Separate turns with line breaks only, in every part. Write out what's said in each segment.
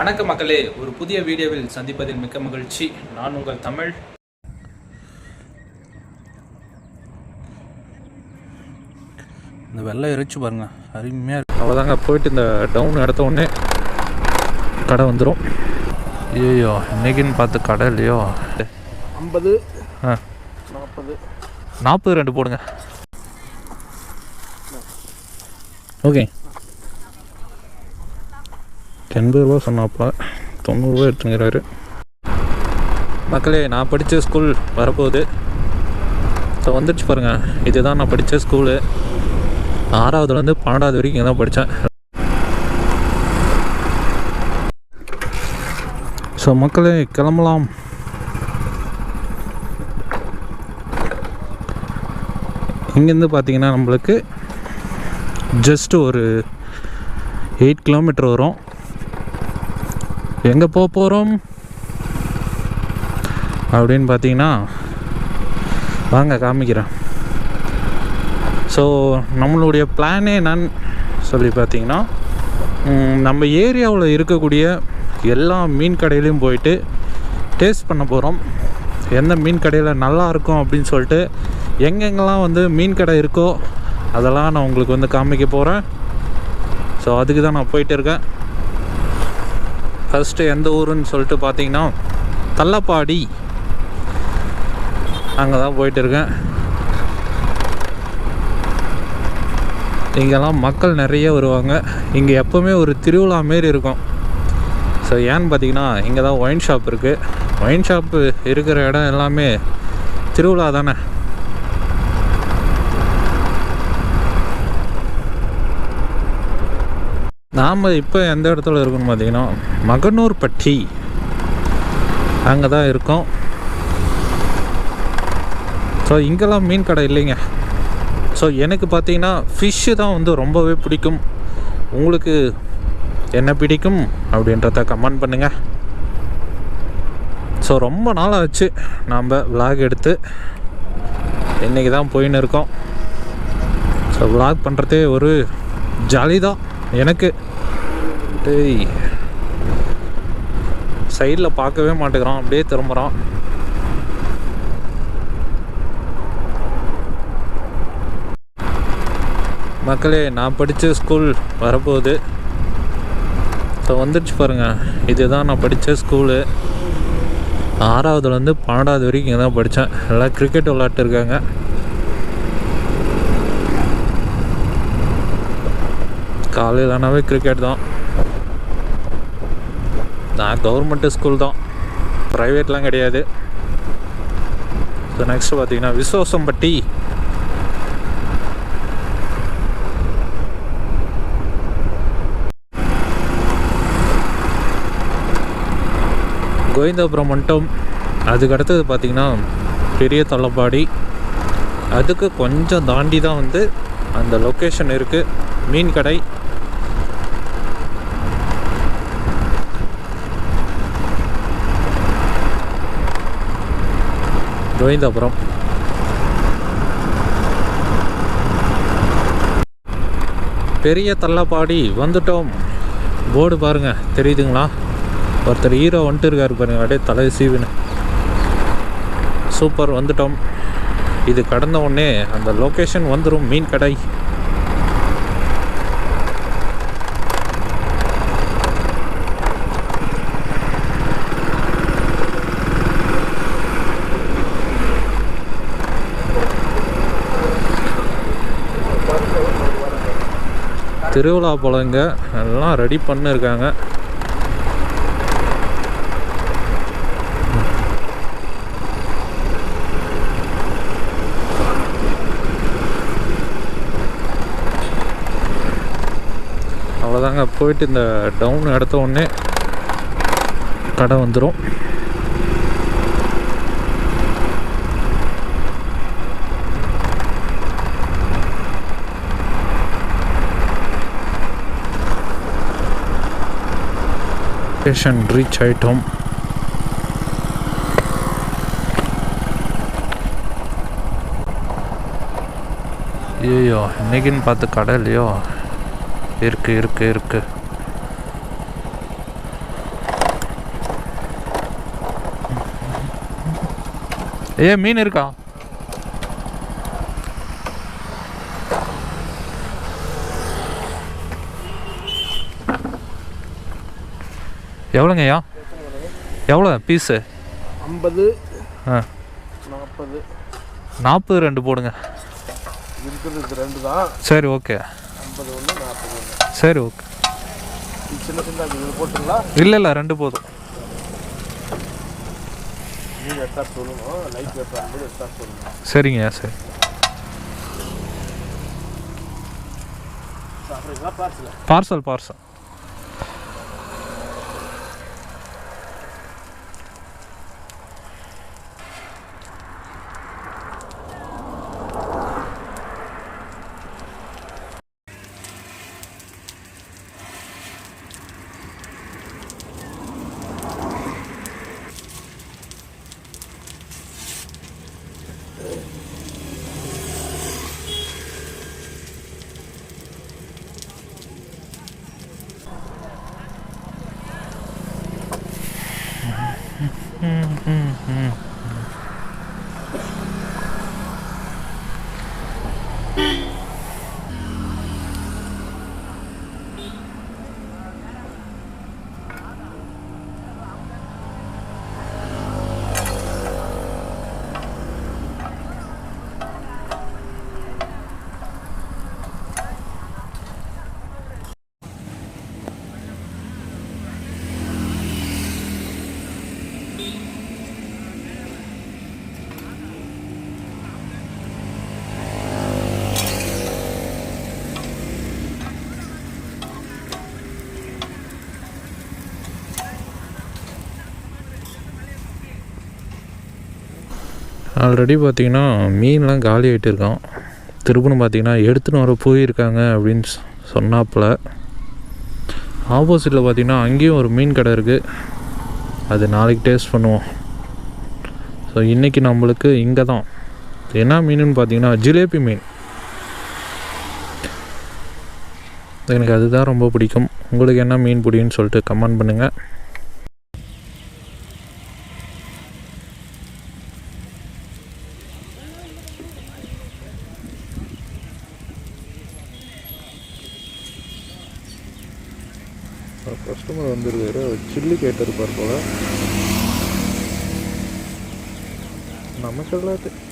வணக்க மக்களே. ஒரு புதிய வீடியோவில் சந்திப்பதில் மிக்க மகிழ்ச்சி. நான் உங்கள் தமிழ். இந்த வெள்ளை இறைச்சி பாருங்க. அருமையாக இருக்கு. அவ்வளோதாங்க போயிட்டு இந்த டவுன் எடுத்த உடனே கடை வந்துடும் ஐயோ இன்னைக்குன்னு பார்த்து கடை இல்லையோ?
ஐம்பது
ஆ.
நாற்பது
நாற்பது ரெண்டு போடுங்க. ஓகே. எண்பது ரூபா சொன்னாப்பா தொண்ணூறுரூவா எடுத்துங்கிறாரு. மக்களே நான் படித்த ஸ்கூல் வரப்போகுது. ஸோ வந்துடுச்சு பாருங்கள் இதுதான் நான் படித்த ஸ்கூலு ஆறாவதுலேருந்து பன்னெண்டாவது வரைக்கும் இங்கே தான் படித்தேன் ஸோ மக்களே கிளம்பலாம். இங்கேருந்து பார்த்தீங்கன்னா நம்மளுக்கு ஜஸ்ட்டு ஒரு எயிட் கிலோமீட்டர் வரும். எங்கே போக போகிறோம் அப்படின்னு பார்த்தீங்கன்னா வாங்க காமிக்கிறேன். ஸோ நம்மளுடைய பிளானே என்னன்னு சொல்லி பார்த்தீங்கன்னா நம்ம ஏரியாவில் இருக்கக்கூடிய எல்லா மீன் கடையிலையும் போயிட்டு டேஸ்ட் பண்ண போகிறோம் எந்த மீன் கடையில் நல்லா இருக்கும் அப்படின்னு சொல்லிட்டு எங்கெங்கெல்லாம் வந்து மீன் கடை இருக்கோ அதெல்லாம் நான் உங்களுக்கு வந்து காமிக்க போகிறேன் ஸோ அதுக்கு தான் நான் போயிட்டு இருக்கேன். ஃபஸ்ட்டு எந்த ஊருன்னு சொல்லிட்டு பார்த்தீங்கன்னா தள்ளப்பாடி. அங்கே தான் போயிட்டு இருக்கேன் இங்கெல்லாம் மக்கள் நிறைய வருவாங்க. இங்கே எப்போவுமே ஒரு திருவிழா மாரி இருக்கும். ஸோ ஏன்னு பார்த்தீங்கன்னா இங்கே தான் ஒயின் ஷாப் இருக்குது ஒயின் ஷாப்பு இருக்கிற இடம் எல்லாமே திருவிழா தானே? நாம் இப்போ எந்த இடத்துல இருக்கோம்னு பார்த்தீங்கன்னா மகனூர்பட்டி. அங்கே தான் இருக்கோம். ஸோ இங்கெல்லாம் மீன் கடை இல்லைங்க. ஸோ எனக்கு பார்த்தீங்கன்னா ஃபிஷ்ஷு தான் வந்து ரொம்பவே பிடிக்கும். உங்களுக்கு என்ன பிடிக்கும் அப்படின்றத கமெண்ட் பண்ணுங்கள் ஸோ ரொம்ப நாள் ஆச்சு நாம் விலாக் எடுத்து. இன்றைக்கி தான் போயின்னு இருக்கோம். ஸோ விலாக் பண்ணுறதே ஒரு ஜாலி தான் எனக்கு. டேய். சைடில் பார்க்கவே மாட்டேங்கிறான் அப்படியே திரும்புகிறான் மக்களே நான் படித்த ஸ்கூல் வரப்போகுது. ஸோ வந்துடுச்சு பாருங்கள் இதுதான் நான் படித்த ஸ்கூலு ஆறாவதுலேருந்து பன்னெண்டாவது வரைக்கும் இங்கே தான் படித்தேன் எல்லாம் கிரிக்கெட் விளாட்டு இருக்காங்க. காலையில் ஆனாவே கிரிக்கெட் தான். நான் கவர்மெண்ட்டு ஸ்கூல் தான். ப்ரைவேட்லாம் கிடையாது. ஸோ நெக்ஸ்ட் பார்த்தீங்கன்னா விசுவாசம்பட்டி கோவிந்தபுரம் மட்டும். அதுக்கு அடுத்தது பெரிய தள்ளப்பாடி அதுக்கு கொஞ்சம் தாண்டி தான் வந்து அந்த லொக்கேஷன் இருக்குது மீன் கடை கோவிந்தபுரம் பெரிய தள்ளப்பாடி வந்துட்டோம். போர்டு பாருங்க தெரியுதுங்களா? ஒருத்தர் ஹீரோ வந்துட்டு இருக்காரு பாருங்கள் அப்படியே தலை சீவினு சூப்பர் வந்துட்டோம். இது கடந்த உடனே அந்த லொக்கேஷன் வந்துடும் மீன் கடை. திருவிழா போலங்க. எல்லாம் ரெடி பண்ணிருக்காங்க. அவ்வளோதாங்க போயிட்டு இந்த டவுன் எடுத்த உடனே கடை வந்துடும் ஸ்டேஷன் ரீச் ஆயிட்டோம் ஐயோ இன்னைக்குன்னு பார்த்து கடை இல்லையோ? இருக்கு இருக்கு இருக்கு. ஏ மீன் இருக்கா? எவ்வளோங்கய்யா? எவ்வளோ? பீஸு?
ஐம்பது
ஆ.
நாற்பது.
நாற்பது ரெண்டு போடுங்க.
இருக்கிறது ரெண்டு தான்.
சரி ஓகே.
ஐம்பது ஒன்று நாற்பது ஒன்று
சரி ஓகே.
சின்ன சின்ன இது போட்டுங்களா?
இல்லை இல்லை ரெண்டு போதும்.
எடுத்தா சொல்லணும் லைட் வெட்டுற ஐம்பது எடுத்தா சொல்லணும்
சரிங்கய்யா சரி.
சாப்பிட்றீங்களா? பார்சல.
பார்சல் பார்சல் ஆல்ரெடி பார்த்தீங்கன்னா மீன்லாம் காலி ஆகிட்டு இருக்கோம் திருப்பணும் பார்த்தீங்கன்னா எடுத்துன்னு வர போயிருக்காங்க அப்படின்னு சொன்னாப்புல. ஆப்போசிட்டில் பார்த்தீங்கன்னா அங்கேயும் ஒரு மீன் கடை இருக்குது அது நாளைக்கு டேஸ்ட் பண்ணுவோம். ஸோ இன்றைக்கி நம்மளுக்கு இங்கே தான் என்ன மீனுன்னு பார்த்தீங்கன்னா ஜிலேபி மீன். எனக்கு அதுதான் ரொம்ப பிடிக்கும். உங்களுக்கு என்ன மீன் பிடிக்கும்னு சொல்லிட்டு கமெண்ட் பண்ணுங்கள் கஸ்டமர் வந்திருக்காரு சில்லி கேட்டிருப்பார் போல நம்ம சொல்லாது விட்டாரு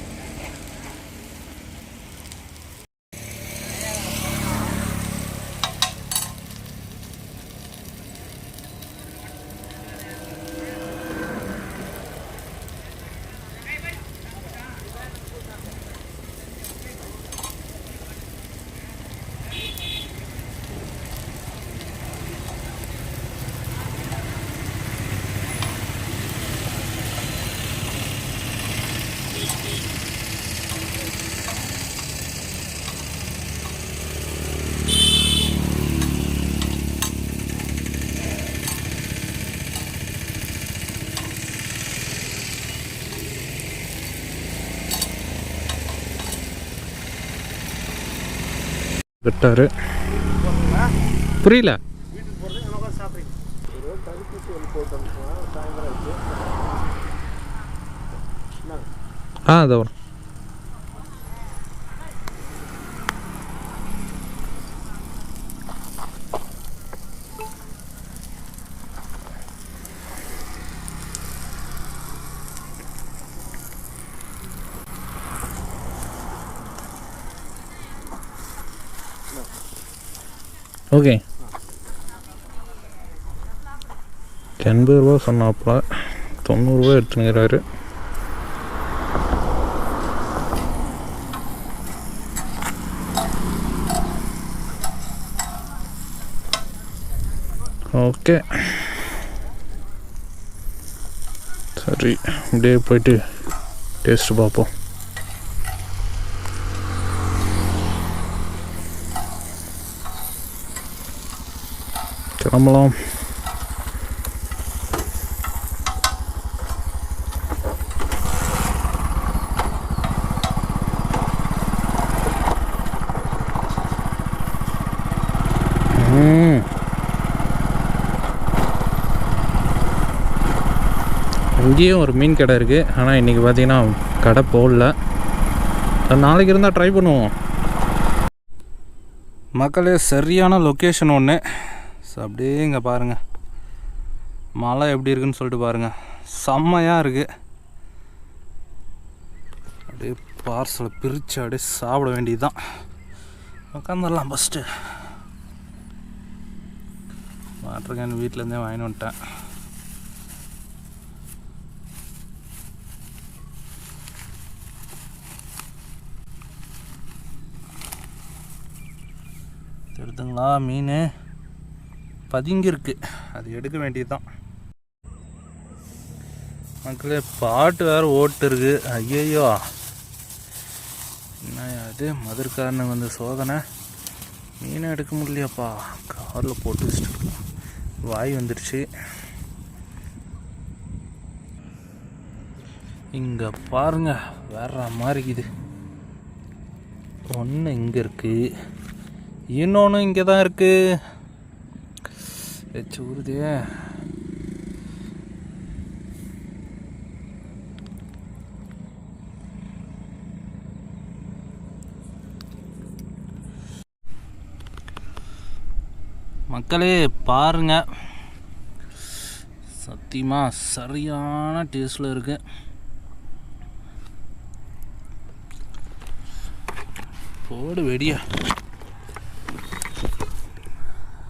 புரியல
வீட்டுக்கு போகிறது என்ன உட்காந்து சாப்பிட்றீங்க ஒரு தடுப்பூசி ஒன்று போட்டு அனுப்புவோம் சாயந்தரம் விட்டார். புரியல.
ஆ அதை ஓகே. எண்பது ரூபா சொன்னாப்புல. தொண்ணூறுரூவா எடுத்துனுங்கிறாரு ஓகே. சரி அப்படியே போயிட்டு டேஸ்ட் பார்ப்போம். Er கிளம்பலாம் hmm. இங்கேயும் ஒரு மீன் கடை இருக்குது ஆனால் இன்றைக்கி பார்த்தீங்கன்னா கடை போடல. நாளைக்கு இருந்தால் ட்ரை பண்ணுவோம். மக்களே சரியான லொக்கேஷன் ஒன்று அப்படியே இங்கே பாருங்கள் மழை எப்படி இருக்குன்னு சொல்லிட்டு பாருங்கள் செம்மையாக இருக்குது அப்படியே பார்சலை பிரித்து அப்படியே சாப்பிட வேண்டியது தான் உட்காந்துடலாம் ஃபஸ்ட்டு வாட்டர் கேன் வீட்டிலேருந்தே வாங்கி வந்துட்டேன். எடுத்துங்களா மீன். பதுங்கியிருக்கு. அது எடுக்க வேண்டியது தான் மக்களே பாட்டு வேறு ஓட்டு இருக்கு ஐயையோ. என்ன அது மதுர்காரனுக்கு வந்து சோதனை. மீனை எடுக்க முடியலையாப்பா. காரில் போட்டு வச்சுட்டு வாய் வந்துடுச்சு இங்கே பாருங்க வேற மாதிரி இருக்குது. ஒன்று இங்கே இருக்குது இன்னொன்று இங்கே தான் இருக்குது எச்சு ஊறுதே. மக்களே பாருங்க. சத்தியமாக சரியான டேஸ்டில் இருக்கு. போடு வெடியா.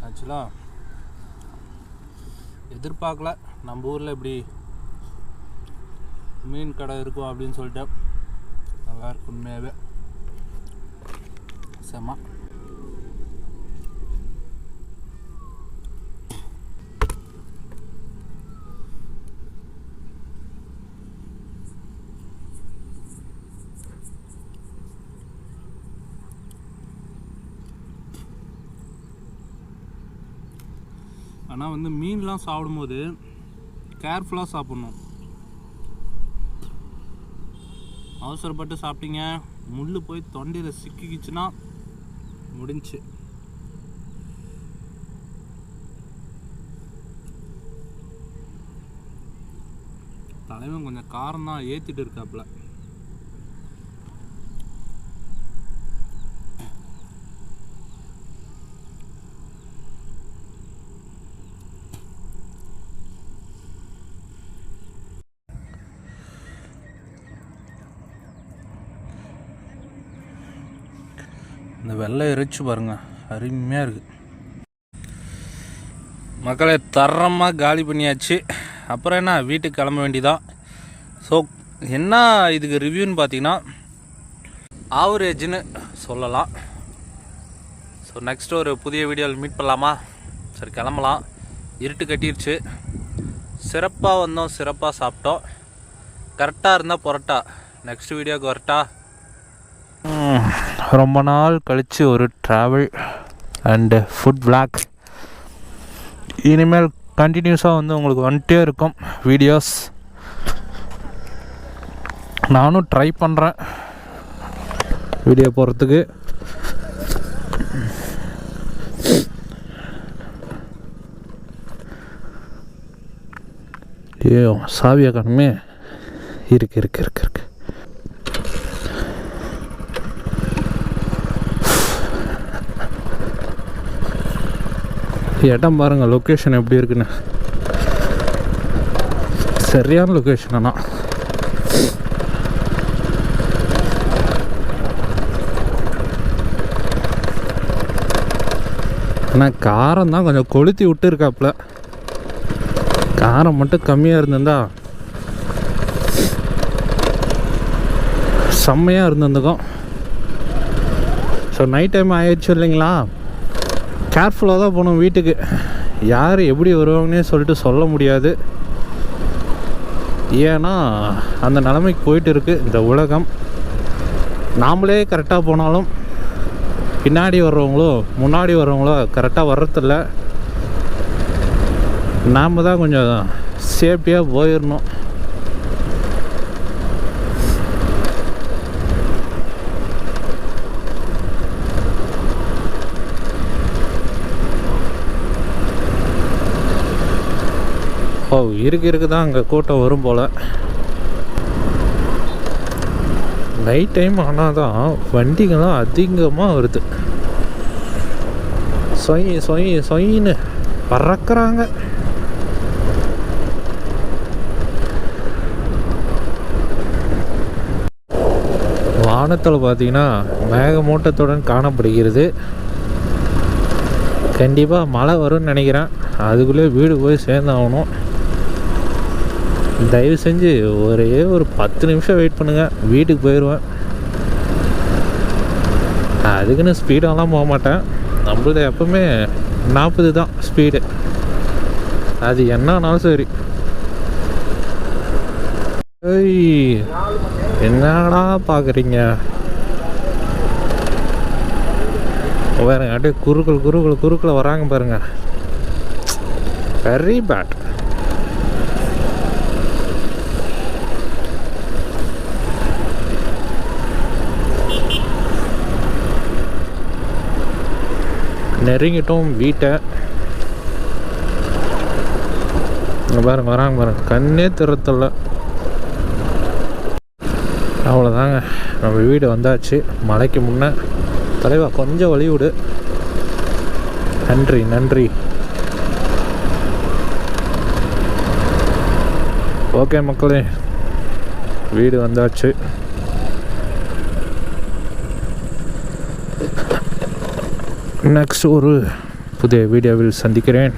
ஆக்சுவலாக எதிர்பார்க்கல. நம்ம ஊரில் இப்படி மீன் கடை இருக்கும் அப்படின்னு சொல்லிட்டு நல்லா இருக்கு உண்மையாகவே செம்ம ஆனால் வந்து மீன்லாம் சாப்பிடும்போது கேர்ஃபுல்லாக சாப்பிட்ணும். அவசரப்பட்டு சாப்பிட்டீங்க முள் போய் தொண்டையில் சிக்கிக்கிச்சுன்னா முடிஞ்சுச்சு தலைவன் கொஞ்சம் காரம் தான் ஏற்றிட்டு இருக்காப்புல. வெள்ளை இறைச்சி பாருங்கள் அருமையாக இருக்குது மக்களை தரமாக காலி பண்ணியாச்சு. அப்புறம் என்ன வீட்டுக்கு கிளம்ப வேண்டிதான் ஸோ என்ன இதுக்கு ரிவ்யூன்னு பார்த்தீங்கன்னா ஆவரேஜ்னு சொல்லலாம். ஸோ நெக்ஸ்ட் ஒரு புதிய வீடியோவில் மீட் பண்ணலாமா? சரி கிளம்பலாம். இருட்டு கட்டிருச்சு. சிறப்பாக வந்தோம் சிறப்பாக சாப்பிட்டோம். கரெக்டாக இருந்தால் புரட்டா. நெக்ஸ்ட் வீடியோக்கு வரட்டா. ரொம்ப நாள் கழித்து ஒரு ட்ராவல் அண்டு ஃபுட் விளாக் இனிமேல் கண்டினியூஸாக வந்து உங்களுக்கு வந்துட்டே இருக்கும் வீடியோஸ் நானும் ட்ரை பண்ணுறேன் வீடியோ போகிறதுக்கு ஐயோ சாவியா காணுமே இருக்கு இருக்கு இருக்கு. இடம் பாருங்கள் லொக்கேஷன் எப்படி இருக்குன்னு. சரியான லொக்கேஷன் ஆனால் ஆனால் காரம் தான் கொஞ்சம் கொளுத்தி விட்டுருக்காப்புல. காரம் மட்டும் கம்மியாக இருந்திருந்தா செம்மையாக இருந்திருந்துக்கும். ஸோ நைட் டைம் ஆயிடுச்சு இல்லைங்களா? கேர்ஃபுல்லாக தான் போகணும் வீட்டுக்கு. யார் எப்படி வருவாங்கன்னே சொல்லிட்டு சொல்ல முடியாது. ஏன்னா அந்த நிலைமைக்கு போயிட்டு இருக்குது இந்த உலகம். நாமளே கரெக்டாக போனாலும் பின்னாடி வர்றவங்களோ முன்னாடி வர்றவங்களோ கரெக்டாக வர்றதில்ல. நாம் தான் கொஞ்சம் சேஃப்டியாக போயிடணும். ஓ இருக்கு இருக்கு தான் அங்கே கூட்டம் வரும் போல். நைட் டைம் ஆனால் தான் வண்டிங்கெல்லாம் அதிகமாக வருது. சொய் சொய் சொயின்னு பறக்கிறாங்க. வானத்தில் பார்த்தீங்கன்னா மேகமூட்டத்துடன் காணப்படுகிறது. கண்டிப்பாக மழை வரும்னு நினைக்கிறேன். அதுக்குள்ளே வீடு போய் சேர்ந்தாகணும். தயவு செஞ்சு ஒரே ஒரு பத்து நிமிஷம் வெயிட் பண்ணுங்கள் வீட்டுக்கு போயிடுவேன் அதுக்குன்னு ஸ்பீடாலாம் போக மாட்டேன். நம்மளது எப்பவுமே நாற்பது தான் ஸ்பீடு அது என்னன்னாலும் சரி. ஏய் என்னடா பார்க்குறீங்க வேறு அப்படியே குறுக்கள் குறுக்கள் குறுக்களை வராங்க பாருங்கள் வெரி பேட் நெருங்கிட்டோம் வீட்டை. இங்க பாருங்க வராங்க பாருங்க கண்ணே திறத்தல. அவ்வளோதாங்க நம்ம வீடு வந்தாச்சு. மலைக்கு முன்னே. தலைவா கொஞ்சம் வழி விடு. நன்றி நன்றி. ஓகே மக்களே வீடு வந்தாச்சு. நெக்ஸ்ட் ஒரு புதிய வீடியோவில் சந்திக்கிறேன்.